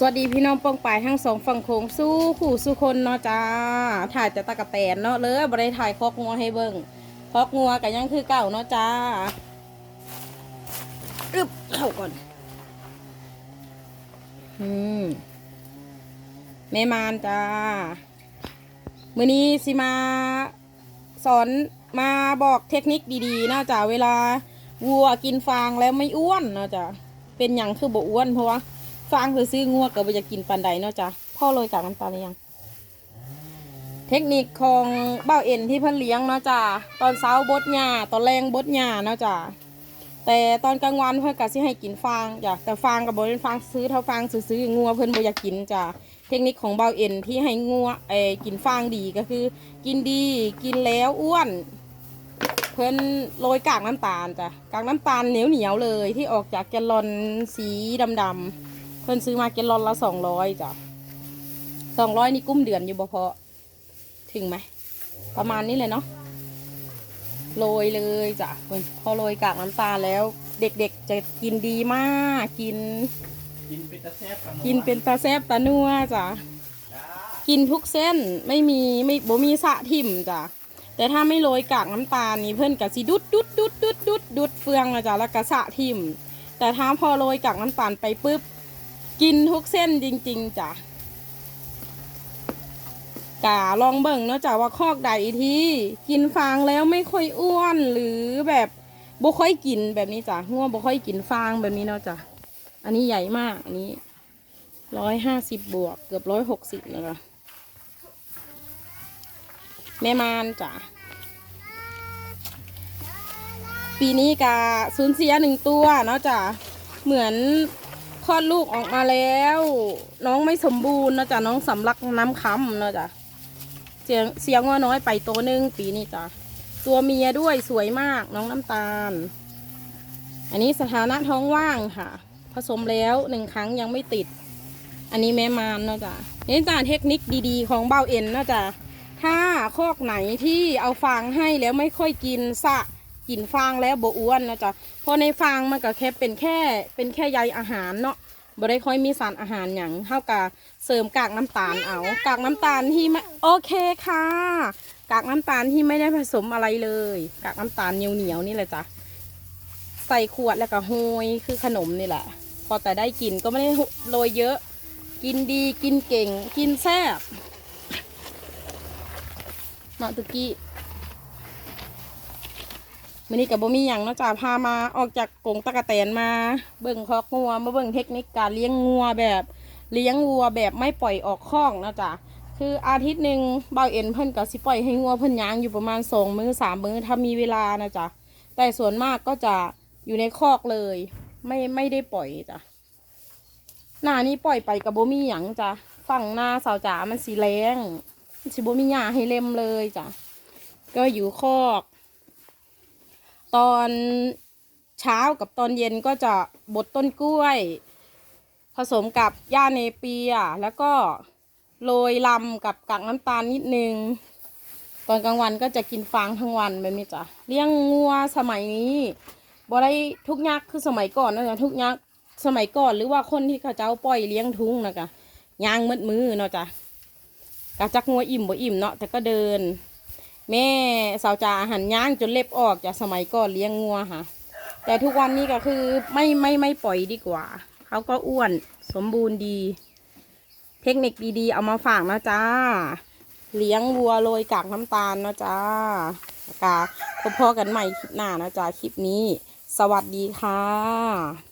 สวัสดีพี่น้องป้องปายทั้งสองฝั่งโขงสู้ขู่สู้คนเนาะจ้าถ่ายแต่ตะกะแตนเนาะเลยบริถ่ายคอกงัวให้เบิ่งคอกงัวกันยังคือเก่าเนาะจ้าอึบเข้าก่อนอืมแม่มานจ้ามือนี้สิมาสอนมาบอกเทคนิคดีๆเนาะจ้าเวลาวัวกินฟางแล้วไม่อ้วนเนาะจ้าเป็นอย่างคือบ่อ้วนเพราะว่า ฟางคือซื้องัวก็บ่จะกินปันใดเนาะจ้ะพ่อโรยกากน้ำตาลหรือยัง เทคนิคของเบ้าเอ็นที่เพิ่นเลี้ยงเนาะจ้ะตอนเช้าบดหญ้าตอนแรงบดหญ้าเนาะจ้ะแต่ตอนกลางวันเพิ่นก็สิให้กินฟางจ้ะแต่ฟางก็บ่เป็นฟางซื้อเท่าฟางซื้อๆงัวเพิ่นบ่อยากกินจ้ะเทคนิคของเบ้าเอ็นที่ให้งัวเอ่อกินฟางดีก็คือ กินดีกินแล้วอ้วน เพิ่นโรยกากน้ำตาลจ้ะกากน้ำตาลเหนียวเหนียวเลยที่ออกจากแกลลอนสีดำๆ พิ่นซื้อมาเกลลอนละสองร้อยจ้ะสองร้อยนี่กุ้มเดือนอยู่บ่พอถึงไหม ประมาณนี้เลยเนาะโรยเลยจ้ะเพิ่นพอโรยกากน้ำตาลแล้ว เด็กๆจะกินดีมาก กิน กินเป็นตะแซ่บกันกินเป็นตาแซบตานัวจ้ะกินทุกเส้นไม่มีไม่บ่มีสะทิ่มจ้ะแต่ถ้าไม่โรยกากน้ำตาลนี่เพื่อนกับสิดุดดุดดุดดุดดุดดุดเฟืองนะจ้ะแล้วก็สะทิ่มแต่ถ้าพอโรยกากน้ำตาลไปปุ๊บ กินทุกเส้นจริง ๆจ้ะกาลองเบิ่งเนาะจ้ะว่าคอกใดที่กินฟางแล้วไม่ค่อยอ้วนหรือแบบบ่ค่อยกินแบบนี้จ้ะงัวบ่ค่อยกินฟางแบบนี้เนาะจ้ะอันนี้ใหญ่มากอันนี้ร้อยห้าสิบบวกเกือบร้อยหกสิบนะคะแม่มานจ้ะปีนี้กาสูญเสียหนึ่งตัวเนาะจ้ะเหมือน ลอดลูกออกมาแล้ว น้องไม่สมบูรณ์นะจ๊ะน้องสำลักน้ำค้ำนะจ๊ะเสียงเสียงว่าน้อยไปตัวหนึ่งปีนี้จ้ะตัวเมียด้วยสวยมากน้องน้ำตาล อันนี้สถานะท้องว่างค่ะ ผสมแล้วหนึ่งครั้งยังไม่ติด อันนี้แม่มานนะจ๊ะนี่จ้ะเทคนิคดีๆ ของเบ้าเอ็นนะจ๊ะถ้าคอกไหนที่เอาฟางให้แล้วไม่ค่อยกินสะ กินฟางแล้วบอ้วนนะจ๊ะเพราะในฟางมันก็แค่เป็นแค่เป็นแค่ใยอาหารเนาะบ่ได้ค่อยมีสารอาหารอย่างเท่ากับเสริมกากน้ำตาลเอากากน้ำตาลที่ไม่โอเคค่ะ กากน้ำตาลที่ไม่ได้ผสมอะไรเลย กากน้ำตาลเหนียวเหนียวๆนี่แหละจ้ะใส่ขวดแล้วก็โฮยคือขนมนี่แหละ พอแต่ได้กินก็ไม่ได้โรยเยอะ กินดีกินเก่ง กินแซ่บเนาะตุกี้ มื่อนี้กับบ่มีอย่างนาะจ้าพามาออกจากกรงตะกะแตนมาเบิ่งคอกงัวมาเบิ่งเทคนิคการเลี้ยงงัวแบบเลี้ยงวัวแบบไม่ปล่อยออกคอกนะจ้ะคืออาทิตย์หนึ่งเบาเอ็นเพิ่นก็สิปล่อยให้งัวเพิ่นย่างอยู่ประมาณสองมือสามมือถ้ามีเวลานะจ้ะแต่ส่วนมากก็จะอยู่ในคอกเลย ไม่ไม่ได้ปล่อยจ้ะหน้านี้ปล่อยไปกับบ่มีหยังจ้ะฝั่งหน้าสาวจ๋ามันสีแรงสิบ่มีหญ้าให้เล็มเลยจ้ะก็อยู่คอก ตอนเช้ากับตอนเย็นก็จะบดต้นกล้วย ผสมกับหญ้าเนเปีย แล้วก็โรยลำกับกากน้ำตาลนิดนึง ตอนกลางวันก็จะกินฟางทั้งวันแบบนี้จ้ะเลี้ยงงัวสมัยนี้บ่ได้ทุกยักษ์คือสมัยก่อนนะจ๊ะทุกยักษ์สมัยก่อนหรือว่าคนที่เขาเจ้าปล่อยเลี้ยงทุ่งนะจ๊ะย่างมืดมือเนาะจ้ะกะจักงัวอิ่มบ่อิ่มเนาะแต่ก็เดิน แม่สาวจ๋าหันย่างจนเล็บออกจากสมัยก่อนเลี้ยงงัวค่ะ แต่ทุกวันนี้ก็คือไม่ไม่ไม่ปล่อยดีกว่า เขาก็อ้วนสมบูรณ์ดี เทคนิคดีๆ เอามาฝากนะจ้า เลี้ยงวัวโรยกากน้ำตาลนะจ้ากาพบๆกันใหม่คลิปหน้านะจ้าคลิปนี้ สวัสดีค่ะ